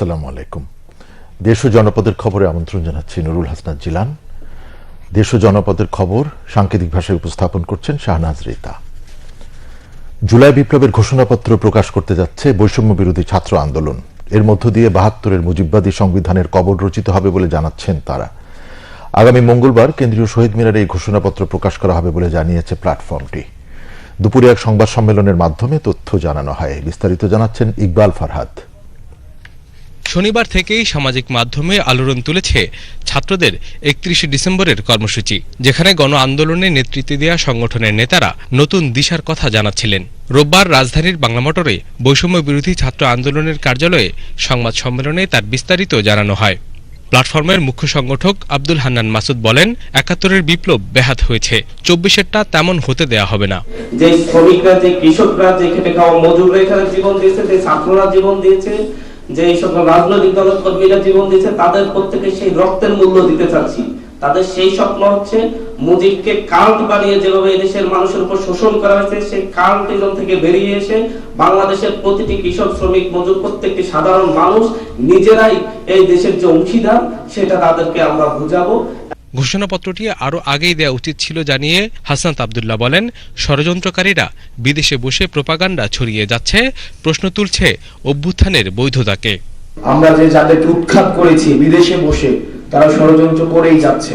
আসসালামু আলাইকুম। দেশ ও জনপদের খবরে আমন্ত্রণ জানাচ্ছি নুরুল হাসনাত জিলান। দেশ ও জনপদের খবর সাংকেতিক ভাষায় উপস্থাপন করছেন শাহনাজ রিতা। জুলাই বিপ্লবের ঘোষণাপত্র প্রকাশ করতে যাচ্ছে বৈষম্য বিরোধী ছাত্র আন্দোলন। এর মধ্য দিয়ে বাহাত্তরের মুজিববাদী সংবিধানের কবর রচিত হবে বলে জানাচ্ছেন তারা। আগামী মঙ্গলবার কেন্দ্রীয় শহীদ মিনারে এই ঘোষণাপত্র প্রকাশ করা হবে বলে জানিয়েছে প্ল্যাটফর্মটি। দুপুরে এক সংবাদ সম্মেলনের মাধ্যমে তথ্য জানানো হয়। বিস্তারিত জানাচ্ছেন ইকবাল ফারহাদ। শনিবার থেকেই সামাজিক মাধ্যমে আলোড়ন তুলেছে ছাত্রদের একত্রিশে ডিসেম্বরের কর্মসূচি, যেখানে গণ আন্দোলনে নেতৃত্ব দেওয়া সংগঠনের নেতারা নতুন দিশার কথা জানাচ্ছিলেন। রোববার রাজধানীর বাংলা মোটরে বৈষম্য বিরোধী ছাত্র আন্দোলনের কার্যালয়ে সংবাদ সম্মেলনে তার বিস্তারিত জানানো হয়। প্ল্যাটফর্মের মুখ্য সংগঠক আব্দুল হান্নান মাসুদ বলেন, একাত্তরের বিপ্লব ব্যাহাত হয়েছে, চব্বিশেরটা তেমন হতে দেয়া হবে না। যে শ্রমিকরা, যে কৃষকরা, যে খেটে খাওয়া মজুররা এখানে জীবন দিয়েছে, যে ছাত্ররা জীবন দিয়েছে যে এই সকল রাজনৈতিক দলের কর্মীরা জীবন দিচ্ছে তাদের প্রত্যেকে সেই রক্তের মূল্য দিতে চাচ্ছি। তাদের সেই স্বপ্ন হচ্ছে মুজিবকে কাল্ট বানিয়ে যেভাবে এদেশের মানুষের উপর শোষণ করা হয়েছে, সেই কাল্টিজম থেকে বেরিয়ে এসে বাংলাদেশের প্রতিটি কৃষক, শ্রমিক, মজুর, প্রত্যেকটি সাধারণ মানুষ নিজেরাই এই দেশের যে অংশীদার, সেটা তাদেরকে আমরা বুঝাবো। ঘোষণাপত্রটি আরও আগেই দেওয়া উচিত ছিল জানিয়ে হাসান আবদুল্লাহ বলেন, ষড়যন্ত্রকারীরা বিদেশে বসে প্রপাগান্ডা ছড়িয়ে যাচ্ছে, প্রশ্ন তুলছে অভ্যুত্থানের বৈধতাকে। আমরা যে যাদেরকে উৎখাত করেছি বিদেশে বসে, তারা ষড়যন্ত্র করেই যাচ্ছে।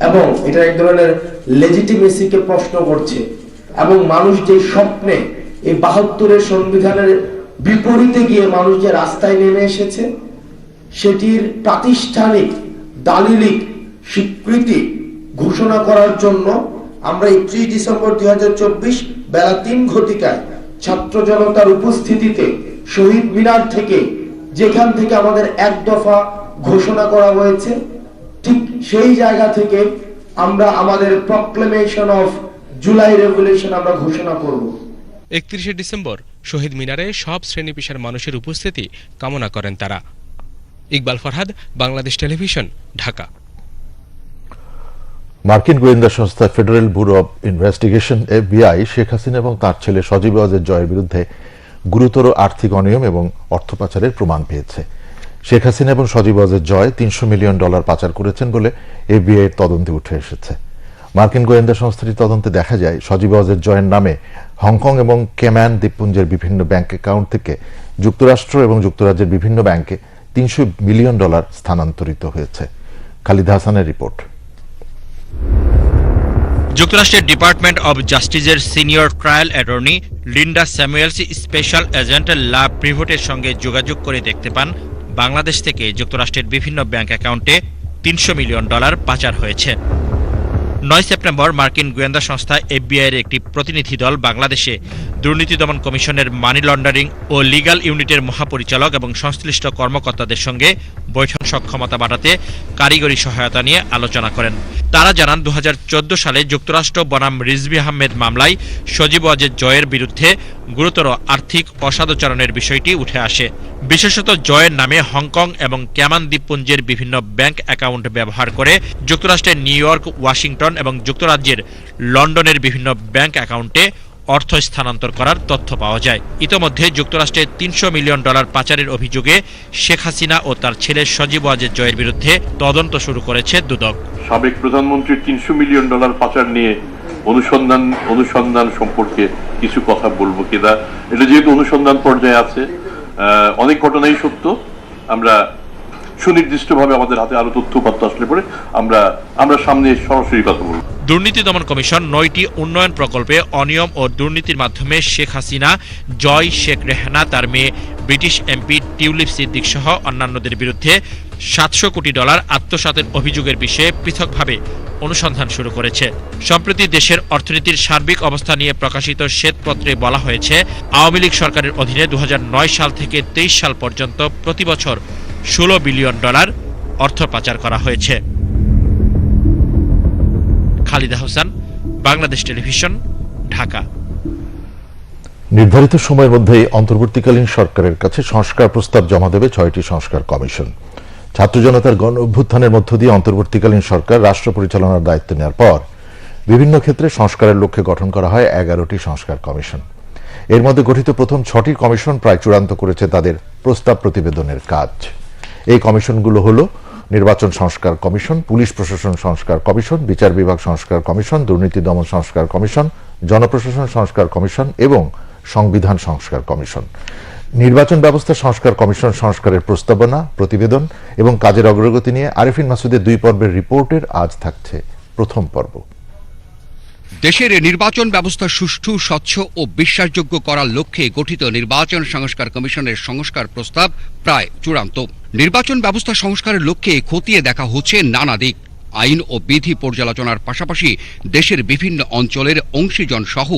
এবং এটা এক ধরনের লেজিটিমেসিকে প্রশ্ন করছে। এবং মানুষ যে স্বপ্নে এই বাহাত্তরের সংবিধানের বিপরীতে গিয়ে মানুষ যে রাস্তায় নেমে এসেছে, সেটির প্রাতিষ্ঠানিক দালিলিক স্বীকৃতি ঘোষণা করার জন্য আমরা একত্রিশ ডিসেম্বর দুই হাজার চব্বিশ বেলা তিন ঘটিকায় ছাত্র জনতার উপস্থিতিতে শহীদ মিনার থেকে যেখান থেকে আমাদের এক দফা ঘোষণা করা হয়েছে, ঠিক সেই জায়গা থেকে আমরা আমাদের প্রক্লেমেশন অফ জুলাই রেভলিউশন আমরা ঘোষণা করব। একত্রিশে ডিসেম্বর শহীদ মিনারে সব শ্রেণি পেশার মানুষের উপস্থিতি কামনা করেন তারা। ইকবাল ফরহাদ, বাংলাদেশ টেলিভিশন, ঢাকা। মার্কিন গোয়েন্দা সংস্থা Federal Bureau of Investigation, FBI, Sheikh Hasina এবং তার ছেলে সজীব ওয়াজের জয়ের বিরুদ্ধে গুরুতর আর্থিক অনিয়ম এবং অর্থ পাচারের প্রমাণ পেয়েছে। শেখ হাসিনা এবং সজীব ওয়াজের জয় তিনশো মিলিয়ন ডলার পাচার করেছেন বলে এফবিআই এর তদন্তে উঠে এসেছে। মার্কিন গোয়েন্দা সংস্থাটির তদন্তে দেখা যায়, সজীব ওয়াজের জয়ের নামে হংকং এবং কেম্যান দ্বীপপুঞ্জের বিভিন্ন ব্যাংক অ্যাকাউন্ট থেকে যুক্তরাষ্ট্র এবং যুক্তরাজ্যের বিভিন্ন ব্যাংকে তিনশো মিলিয়ন ডলার স্থানান্তরিত হয়েছে। খালিদ হাসানের রিপোর্ট। যুক্তরাষ্ট্রের ডিপার্টমেন্ট অব জাস্টিসের senior trial attorney Linda Samuels special agent La প্রিভোটের সঙ্গে যোগাযোগ করে দেখতে পান বাংলাদেশ থেকে যুক্তরাষ্ট্রের বিভিন্ন ব্যাংক অ্যাকাউন্টে তিনশো মিলিয়ন ডলার পাচার হয়েছে। নয় সেপ্টেম্বর মার্কিন গোয়েন্দা সংস্থা এফবিআইয়ের একটি প্রতিনিধি দল বাংলাদেশে দুর্নীতি দমন কমিশনের মানি লন্ডারিং ও লিগ্যাল ইউনিটের মহাপরিচালক এবং সংশ্লিষ্ট কর্মকর্তাদের সঙ্গে বৈঠক সক্ষমতা বাড়াতে কারিগরি সহায়তা নিয়ে আলোচনা করেন। তারা জানান, দুহাজার চোদ্দ সালে যুক্তরাষ্ট্র বনাম রিজভি আহমেদ মামলায় সজীব ওয়াজেদ জয়ের বিরুদ্ধে গুরুতর আর্থিক অসাধুচরণের বিষয়টি উঠে আসে। বিশেষত জয়ের নামে হংকং এবং ক্যামান দ্বীপপুঞ্জের বিভিন্ন ব্যাংক অ্যাকাউন্ট ব্যবহার করে যুক্তরাষ্ট্রের নিউ ইয়র্ক, ওয়াশিংটন এবং যুক্তরাজ্যের লন্ডনের বিভিন্ন ব্যাংক অ্যাকাউন্টে অর্থ স্থানান্তর করার তথ্য পাওয়া যায়। ইতোমধ্যে যুক্তরাষ্ট্রে তিনশো মিলিয়ন ডলার পাচারের অভিযোগে শেখ হাসিনা ও তার ছেলে সজীব ওয়াজেদ জয়ের বিরুদ্ধে তদন্ত শুরু করেছে দুদক। সাবেক প্রধানমন্ত্রীর তিনশো মিলিয়ন ডলার পাচার নিয়ে অনুসন্ধান অনুসন্ধান সম্পর্কে কিছু কথা বলব কিনা এটা যেহেতু অনুসন্ধান পর্যায়ে আছে অনেক ঘটনাই সত্য। আমরা সুনির্দিষ্টভাবে আমাদের হাতে আরও তথ্য উপাত্ত আসলে পরে আমরা আমরা সামনে সরাসরি কথা বলব। দুর্নীতি দমন কমিশন নয়টি উন্নয়ন প্রকল্পে অনিয়ম ও দুর্নীতির মাধ্যমে শেখ হাসিনা, জয় শেখ রেহানা, তার মেয়ে ব্রিটিশ এমপি টিউলিপ সিদ্দিক সহ অন্যান্যদের বিরুদ্ধে সাতশো কোটি ডলার আত্মসাতের অভিযোগের বিষয়ে পৃথকভাবে অনুসন্ধান শুরু করেছে। সম্প্রতি দেশের অর্থনীতির সার্বিক অবস্থা নিয়ে প্রকাশিত শ্বেতপত্রে বলা হয়েছে, আওয়ামী লীগ সরকারের অধীনে দু হাজার নয় সাল থেকে তেইশ সাল পর্যন্ত প্রতি বছর ষোলো বিলিয়ন ডলার অর্থ পাচার করা হয়েছে। খালিদা হোসেন, বাংলাদেশ টেলিভিশন, ঢাকা। নির্ধারিত সময়ের মধ্যেই অন্তর্বর্তীকালীন সরকারের কাছে সংস্কার প্রস্তাব জমা দেবে ছয়টি সংস্কার কমিশন। ছাত্র জনতার গণ অভ্যুত্থানের মধ্য দিয়ে অন্তর্বর্তীকালীন সরকার রাষ্ট্র পরিচালনার দায়িত্ব নেওয়ার পর বিভিন্ন ক্ষেত্রে সংস্কারের লক্ষ্যে গঠন করা হয় এগারোটি সংস্কার কমিশন। এর মধ্যে গঠিত প্রথম ছটি কমিশন প্রায় চূড়ান্ত করেছে তাদের প্রস্তাব প্রতিবেদনের কাজ। এই কমিশনগুলো হলো নির্বাচন সংস্কার কমিশন, পুলিশ প্রশাসন সংস্কার কমিশন, বিচার বিভাগ সংস্কার কমিশন, দুর্নীতি দমন সংস্কার কমিশন, জনপ্রশাসন সংস্কার কমিশন এবং সংবিধান সংস্কার কমিশন। নির্বাচন ব্যবস্থা সংস্কার কমিশন সংস্কারের প্রস্তাবনা, প্রতিবেদন এবং কাজের অগ্রগতি নিয়ে আরিফিন মাসুদের দুই পর্বের রিপোর্টের আজ থাকছে প্রথম পর্ব। দেশের নির্বাচন ব্যবস্থা সুষ্ঠু, স্বচ্ছ ও বিশ্বাসযোগ্য করার লক্ষ্যে গঠিত নির্বাচন সংস্কার কমিশনের সংস্কার প্রস্তাব প্রায় চূড়ান্ত। নির্বাচন ব্যবস্থা সংস্কারের লক্ষ্যে খতিয়ে দেখা হচ্ছে নানা দিক। আইন ও বিধি পর্যালোচনার পাশাপাশি দেশের বিভিন্ন অঞ্চলের অংশীজন সহ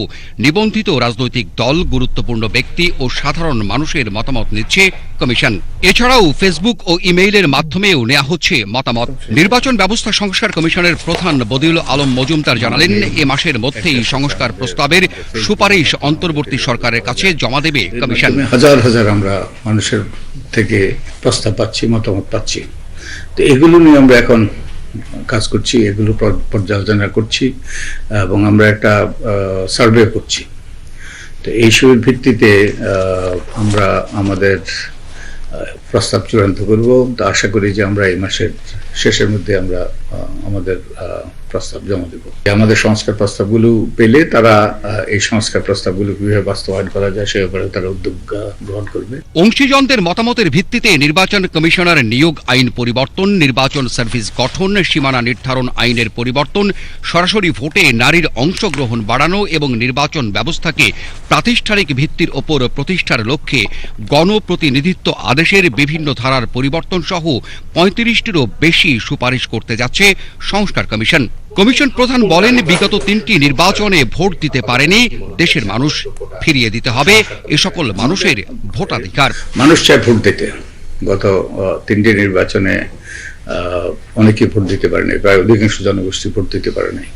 নিবন্ধিত রাজনৈতিক দল গুরুত্বপূর্ণ ব্যক্তি ও সাধারণ মানুষের মতামত নিচ্ছে কমিশন। এছাড়াও ফেসবুক ও ইমেইলের মাধ্যমেও নেওয়া হচ্ছে মতামত। নির্বাচন ব্যবস্থা সংস্কার কমিশনের প্রধান বদিউল আলম মজুমদার জানালেন, এ মাসের মধ্যেই সংস্কার প্রস্তাবের সুপারিশ অন্তর্বর্তী সরকারের কাছে জমা দেবে কমিশন। হাজার হাজার আমরা মানুষের থেকে প্রস্তাব পাচ্ছি, মতামত পাচ্ছি। তো এগুলো নিয়ে আমরা এখন কাজ করছি এগুলো পর্যালোচনা করছি এবং আমরা একটা সার্ভে করছি। তো এইসবের ভিত্তিতে আমরা আমাদের প্রস্তাব চূড়ান্ত করব। তো আশা করি যে আমরা এই মাসের শেষের মধ্যে আমরা আমাদের প্রস্তাব জমা দেব। আমাদের সংস্কার প্রস্তাবগুলো পেলে তারা এই সংস্কার প্রস্তাবগুলো কীভাবে বাস্তবায়ন করা যায় সে ব্যাপারে তারা উদ্যোগ গ্রহণ করবে। অংশীজনদের মতামতের ভিত্তিতে নির্বাচন কমিশনার নিয়োগ আইন পরিবর্তন, নির্বাচন সার্ভিস গঠন, সীমানা নির্ধারণ আইনের পরিবর্তন, সরাসরি ভোটে নারীর অংশগ্রহণ বাড়ানো এবং নির্বাচন ব্যবস্থাকে প্রাতিষ্ঠানিক ভিত্তির ওপর প্রতিষ্ঠার লক্ষ্যে গণপ্রতিনিধিত্ব আদেশের বিভিন্ন ধারার পরিবর্তন সহ পঁয়ত্রিশটিরও বেশি সুপারিশ করতে যাচ্ছে সংস্কার কমিশন। কমিশন প্রধান বলেন, বিগত তিনটি নির্বাচনে ভোট দিতে পারেনি, দেশের মানুষ ফিরিয়ে দিতে হবে, এ সকল মানুষের ভোটাধিকার। মানুষ চায় ভোট দিতে। গত তিনটি নির্বাচনে অনেকে ভোট দিতে পারেনি, প্রায় অধিকাংশ জনগোষ্ঠী ভোট দিতে পারেনি।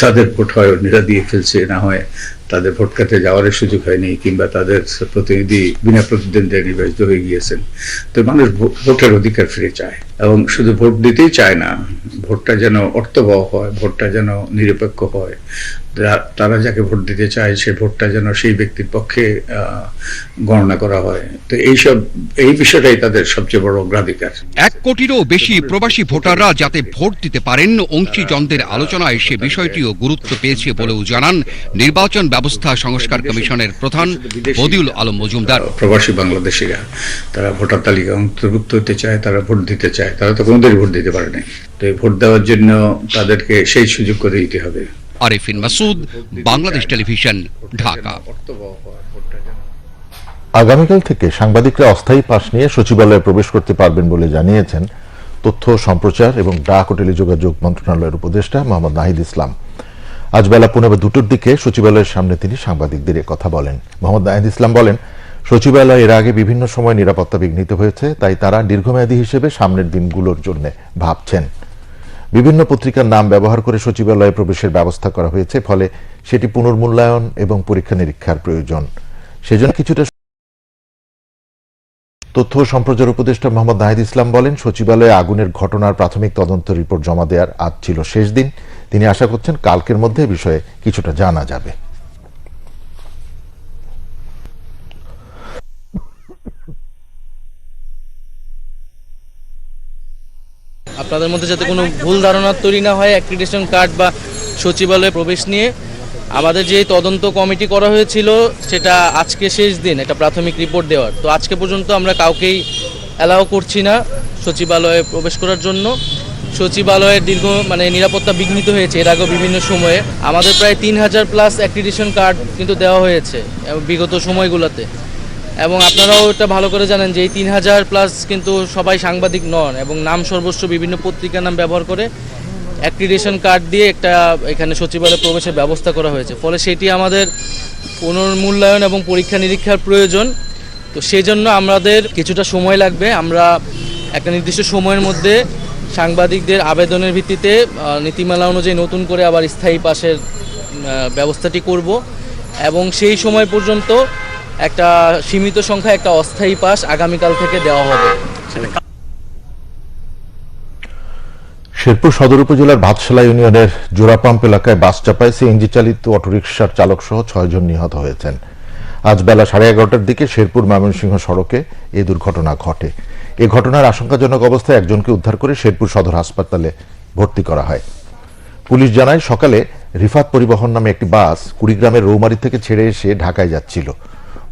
তাদের ভোট হয় অন্যরা দিয়ে ফেলছে, না হয় তাদের ভোট কাটে যাওয়ার সুযোগ হয়নি, কিংবা তাদের প্রতিনিধি বিনা প্রতিদ্বন্দ্বী নির্বাচিত হয়ে গিয়েছেন। তো মানুষ ভোটের অধিকার ফিরে চায়, এবং শুধু ভোট দিতেই চায় না, ভোটটা যেন অর্থবহ হয়, ভোটটা যেন নিরপেক্ষ হয়। তারা যাকে ভোট দিতে চায় সে ভোটটা যেন সেই ব্যক্তির পক্ষে গণনা করা হয়। তো এইসব এই বিষয়টাই তাদের সবচেয়ে বড় অগ্রাধিকার। এক কোটিরও বেশি প্রবাসী ভোটাররা যাতে ভোট দিতে পারেন অংশীজনদের আলোচনায় সে বিষয়টিও গুরুত্ব পেয়েছে বলেও জানান নির্বাচন ব্যবস্থা সংস্কার কমিশনের প্রধান বদিউল আলম মজুমদার। প্রবাসী বাংলাদেশিরা তারা ভোটার তালিকা অন্তর্ভুক্ত হতে চায় তারা ভোট দিতে চায় তারা তো কোনোদিনই ভোট দিতে পারে নাই। তো এই ভোট দেওয়ার জন্য তাদেরকে সেই সুযোগ করে দিতে হবে। আরিফিন মাসুদ, বাংলাদেশ টেলিভিশন, ঢাকা। আগামীকাল থেকে সাংবাদিকরা অস্থায়ী পাশ নিয়ে সচিবালয়ে প্রবেশ করতে পারবেন বলে জানিয়েছেন তথ্য, সম্প্রচার এবং ডাক ও টেলিযোগাযোগ মন্ত্রণালয়ের উপদেষ্টা মোহাম্মদ নাহিদ ইসলাম। আজ বেলা পনেরো দুটোর দিকে সচিবালয়ের সামনে তিনি সাংবাদিকদের কথা বলেন। মোহাম্মদ নাহিদ ইসলাম বলেন, সচিবালয় এর আগে বিভিন্ন সময় নিরাপত্তা বিঘ্নিত হয়েছে, তাই তারা দীর্ঘমেয়াদী হিসেবে সামনের দিনগুলোর জন্য ভাবছেন। বিভিন্ন পত্রিকার নাম ব্যবহার করে সচিবালয়ে প্রবেশের ব্যবস্থা করা হয়েছে, ফলে সেটি পুনর্মূল্যায়ন এবং পরীক্ষা নিরীক্ষার প্রয়োজন। সেজন্য কিছুটা তথ্য সম্প্রচার উপদেষ্টা মোহাম্মদ নাহিদ ইসলাম বলেন, সচিবালয়ে আগুনের ঘটনার প্রাথমিক তদন্ত রিপোর্ট জমা দেওয়ার আজ ছিল শেষ দিন। তিনি আশা করছেন কালকের মধ্যে বিষয়ে কিছুটা জানা যাবে। আপনাদের মধ্যে যাতে কোনো ভুল ধারণা তৈরি না হয় অ্যাক্রিডিটেশন কার্ড বা সচিবালয়ে প্রবেশ নিয়ে। আমাদের যে তদন্ত কমিটি করা হয়েছিল, সেটা আজকে শেষ দিন, একটা প্রাথমিক রিপোর্ট দেওয়ার। তো আজকে পর্যন্ত আমরা কাউকেই অ্যালাউ করছি না সচিবালয়ে প্রবেশ করার জন্য। সচিবালয়ের দীর্ঘ মানে নিরাপত্তা বিঘ্নিত হয়েছে এর আগেও বিভিন্ন সময়ে। আমাদের প্রায় তিন হাজার প্লাস অ্যাক্রিডিটেশন কার্ড কিন্তু দেওয়া হয়েছে, বিগত সময়গুলোতে। এবং আপনারাও এটা ভালো করে জানেন যে এই তিন হাজার প্লাস কিন্তু সবাই সাংবাদিক নন এবং নাম সর্বস্ব বিভিন্ন পত্রিকার নাম ব্যবহার করে অ্যাক্রিডেশন কার্ড দিয়ে একটা এখানে সচিবালয়ে প্রবেশের ব্যবস্থা করা হয়েছে। ফলে সেটি আমাদের পুনর্মূল্যায়ন এবং পরীক্ষা নিরীক্ষার প্রয়োজন। তো সেই জন্য আমাদের কিছুটা সময় লাগবে। আমরা একটা নির্দিষ্ট সময়ের মধ্যে সাংবাদিকদের আবেদনের ভিত্তিতে নীতিমালা অনুযায়ী নতুন করে আবার স্থায়ী পাশের ব্যবস্থাটি করব। এবং সেই সময় পর্যন্ত একটা সীমিত সংখ্যা একটা অস্থায়ী পাস আগামীকাল থেকে দেওয়া হবে। শেরপুর সদর উপজেলার ভাতশালা ইউনিয়নের জোড়াপাম্প এলাকায় বাস চাপায় সিএনজি চালিত অটোরিকশার চালক সহ ছয়জন নিহত হয়েছেন। আজ বেলা সাড়ে এগারোটার দিকে শেরপুর ময়মনসিংহ সড়কে এই দুর্ঘটনা ঘটে। এ ঘটনার আশঙ্কাজনক অবস্থায় একজনকে উদ্ধার করে শেরপুর সদর হাসপাতালে ভর্তি করা হয়। পুলিশ জানায়, সকালে রিফাত পরিবহন নামে একটি বাস কুড়িগ্রামের রৌমারি থেকে ছেড়ে এসে ঢাকায় যাচ্ছিল।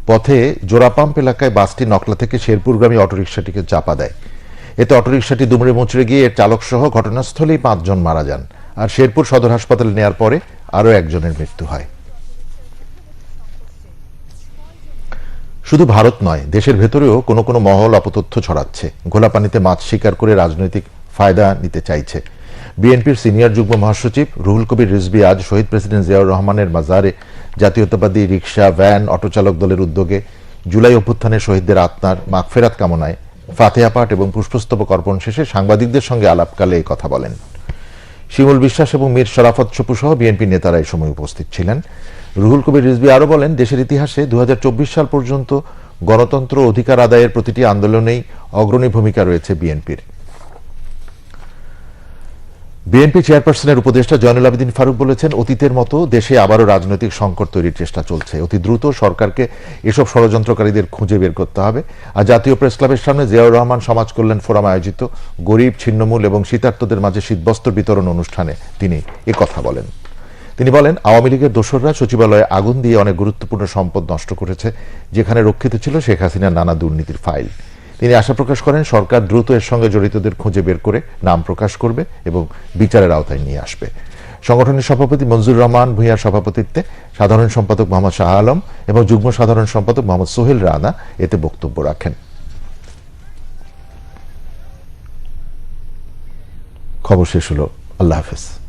পথে জোড়াপাম্প এলাকায় বাসটি নকলা থেকে শেরপুরগামী অটোরিকশাটিকে চাপা দেয়। এতে অটোরিকশাটি দুমড়ে মুচড়ে গিয়ে এর চালক সহ ঘটনাস্থলেই পাঁচজন মারা যান আর শেরপুর সদর হাসপাতালে নেয়ার পরে আরও একজনের মৃত্যু হয়। শুধু ভারত নয়, দেশের ভেতরেও কোনো কোনো মহল অপতথ্য ছড়াচ্ছে। গোলাপানিতে মাছ শিকার করে রাজনৈতিক ফায়দা নিতে চাইছে। বিএনপির সিনিয়র যুগ্ম মহাসচিব রুহুল কবির রিজভী আজ শহীদ প্রেসিডেন্ট জিয়াউর রহমানের মাজারে জাতীয়তাবাদী রিক্সা ভ্যান, অটোচালক দলের উদ্যোগে জুলাই অভ্যুত্থানে শহীদদের আত্মার মাগফেরাত কামনায় ফাতেহা পাঠ এবং পুষ্পস্তবক অর্পণ শেষে সাংবাদিকদের সঙ্গে আলাপকালে এই কথা বলেন। শিমুল বিশ্বাস এবং মীর শরাফত চপু সহ বিএনপি নেতারা এই সময় উপস্থিত ছিলেন। রুহুল কবির রিজভী আরও বলেন, দেশের ইতিহাসে দু হাজার চব্বিশ সাল পর্যন্ত গণতন্ত্র অধিকার আদায়ের প্রতিটি আন্দোলনেই অগ্রণী ভূমিকা রয়েছে বিএনপির। বিএনপি চেয়ারপারসনের উপদেষ্টা জয়নুল আবেদিন ফারুক বলেছেন, অতীতের মতো দেশে আবারও রাজনৈতিক সংকট তৈরির চেষ্টা চলছে। অতি দ্রুত সরকারকে এসব ষড়যন্ত্রকারীদের খুঁজে বের করতে হবে। আর জাতীয় প্রেস ক্লাবের সামনে জিয়াউর রহমান সমাজ কল্যাণ ফোরাম আয়োজিত গরিব, ছিন্নমূল এবং শীতার্তদের মাঝে শীতবস্ত্র বিতরণ অনুষ্ঠানে তিনি কথা বলেন। তিনি বলেন, আওয়ামী লীগের দোসররা সচিবালয়ে আগুন দিয়ে অনেক গুরুত্বপূর্ণ সম্পদ নষ্ট করেছে, যেখানে রক্ষিত ছিল শেখ হাসিনার নানা দুর্নীতির ফাইল। তিনি আশা প্রকাশ করেন, সরকার দ্রুত এর সঙ্গে জড়িতদের খুঁজে বের করে নাম প্রকাশ করবে এবং বিচারের আওতায় নিয়ে আসবে। সংগঠনের সভাপতি মঞ্জুর রহমান ভূঁইয়ার সভাপতিত্বে সাধারণ সম্পাদক মোহাম্মদ শাহ আলম এবং যুগ্ম সাধারণ সম্পাদক মোহাম্মদ সোহেল রানা এতে বক্তব্য রাখেন। খবর শেষ হলো। আল্লাহ হাফেজ।